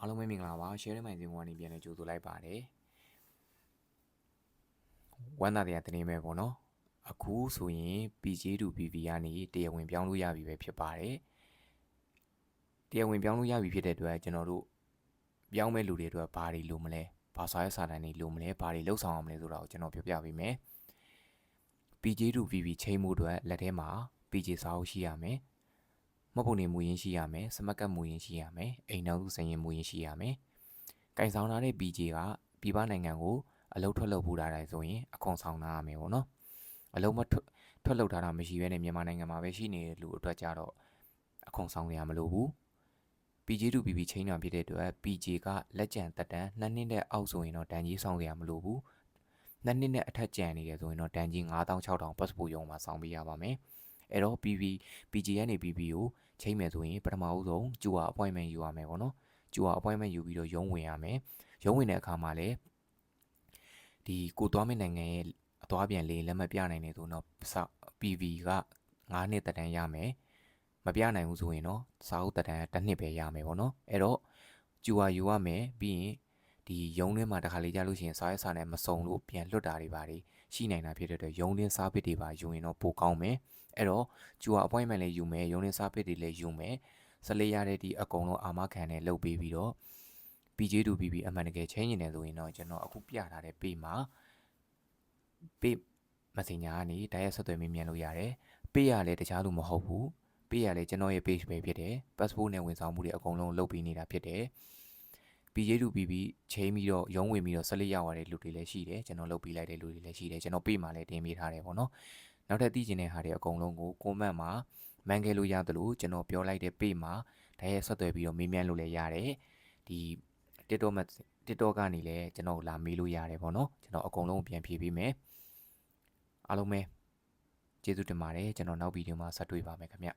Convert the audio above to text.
အားလုံးပဲမင်္ဂလာပါ share မိုင်စင်ကနေပြန်လဲကြိုဆိုလိုက်ပါတယ်ဝမ်းသာတရားတင်နေမယ်ပေါ့နော်အခုဆိုရင် PJ to PV ကနေတရားဝင်ပြောင်းလို့ရပြီပဲဖြစ်ပါတယ်တရားဝင်ပြောင်းလို့ရပြီဖြစ်တဲ့အတွက်ကျွန်တော်တို့ပြောင်းမဲ့လူတွေအတွက်ဘာတွေလိုမလဲဘာစာရေးစာတမ်းတွေလိုမလဲဘာတွေလှုပ်ဆောင်အောင်မလဲဆိုတာကိုကျွန်တော်ပြောပြပေးမယ် PJ to PV ချိန်မှုအတွက်လက်ထဲမှာ PJ စာအုပ်ရှိရမယ် မှတ်ပုံနေမူရင်းရှိရမယ်စမကတ်မူရင်းရှိရမယ်အိမ်နောက်စုစရင်မူရင်းရှိရမယ်ကင်ဆောင်ထားတဲ့ PJ ကပြည်ပနိုင်ငံကိုအလုပ်ထွက်လုပ်ပူတာတိုင်းဆိုရင်အခွန်ဆောင်ထားရမယ်ပေါ့နော်အလုပ်မထွက်ထွက်လုပ်ထားတာမရှိဘဲနဲ့မြန်မာနိုင်ငံမှာပဲရှိနေတဲ့လူအတွက်ကြတော့အခွန်ဆောင်ရမလို့ဘူး PJ to PB ချိန်တာဖြစ်တဲ့အတွက် PJ ကလက်ကျန်တက်တန်း2နှစ်နဲ့အောက်ဆိုရင်တော့တန်ကြီးဆောင်ရမလို့ဘူး2နှစ်နဲ့အထက်ကျန်နေတယ်ဆိုရင်တော့တန်ကြီး9000 6000 passport ရုံမှာဆောင်ပေးရပါမယ် အဲ့တော့ PB PJ ကနေ PB ကိုချိန်မယ်ဆိုရင်ပထမဦးဆုံးကျူဟာ appointment ယူရမယ်ပေါ့နော်ကျူဟာ appointment ယူပြီးတော့ရုံးဝင်ရမယ်ရုံးဝင်တဲ့အခါမှာလည်းဒီကိုသွားမယ့်နိုင်ငံရဲ့အသွားပြန်လေးလက်မှတ်ပြနိုင်တယ်ဆိုတော့ PV က9နှစ်တက်တန်းရမယ်မပြနိုင်ဘူးဆိုရင်တော့စာအုပ်တက်တန်းတစ်နှစ်ပဲရမယ်ပေါ့နော်အဲ့တော့ကျူဟာယူရမယ်ပြီးရင် ဒီရုံးထဲမှာတခါလေကြာလို့ရှိရင်စားရစာနဲ့မစုံလို့ပြန်လွတ်တာတွေပါတွေရှိနိုင်တာဖြစ်တဲ့အတွက်ရုံးတင်းစားပစ်တွေပါယူရင်တော့ပိုကောင်းမယ်အဲ့တော့ကျူဟာ appointment လည်းယူမယ်ရုံးတင်းစားပစ်တွေလည်းယူမယ်စလေးရတဲ့ဒီအကုန်လုံးအာမခံနဲ့လုပ်ပေးပြီးတော့ PJ to PB အမှန်တကယ်ချင်းနေတယ်ဆိုရင်တော့ကျွန်တော်အခုပြထားတဲ့ page မှာ page messenger ကနေတိုက်ရိုက်ဆက်သွယ်မေးမြန်းလို့ရတယ်။ page ရလည်းတခြားလူမဟုတ်ဘူး။ page ရလည်းကျွန်တော်ရဲ့ page ပဲဖြစ်တယ်။ passport နဲ့ဝန်ဆောင်မှုတွေအကုန်လုံးလုပ်ပေးနေတာဖြစ်တယ်။ PJ to PB ချိန်ပြီးတော့ရုံးဝင်ပြီးတော့14ရောက်ရတဲ့လူတွေလည်းရှိတယ်။ကျွန်တော်လုပ်ပေးလိုက်တဲ့လူတွေလည်းရှိတယ်။ကျွန်တော် page မှာလည်းတင်ပေးထားတယ်ပေါ့နော်။နောက်ထပ်သိချင်တဲ့ဟာတွေအကုန်လုံးကို comment မှာမှန်ခဲ့လို့ရတယ်လို့ကျွန်တော်ပြောလိုက်တဲ့ page မှာတိုက်ရိုက်ဆက်သွယ်ပြီးတော့မေးမြန်းလို့လည်းရတယ်။ဒီ TikTok မှာ TikTok ကနေလည်းကျွန်တော်လာမေးလို့ရတယ်ပေါ့နော်ကျွန်တော်အကုန်လုံးပြန်ဖြေပေးမယ်အားလုံးပဲကျေးဇူးတင်ပါတယ်ကျွန်တော်နောက်ဗီဒီယိုမှာဆက်တွေ့ပါမယ်ခင်ဗျ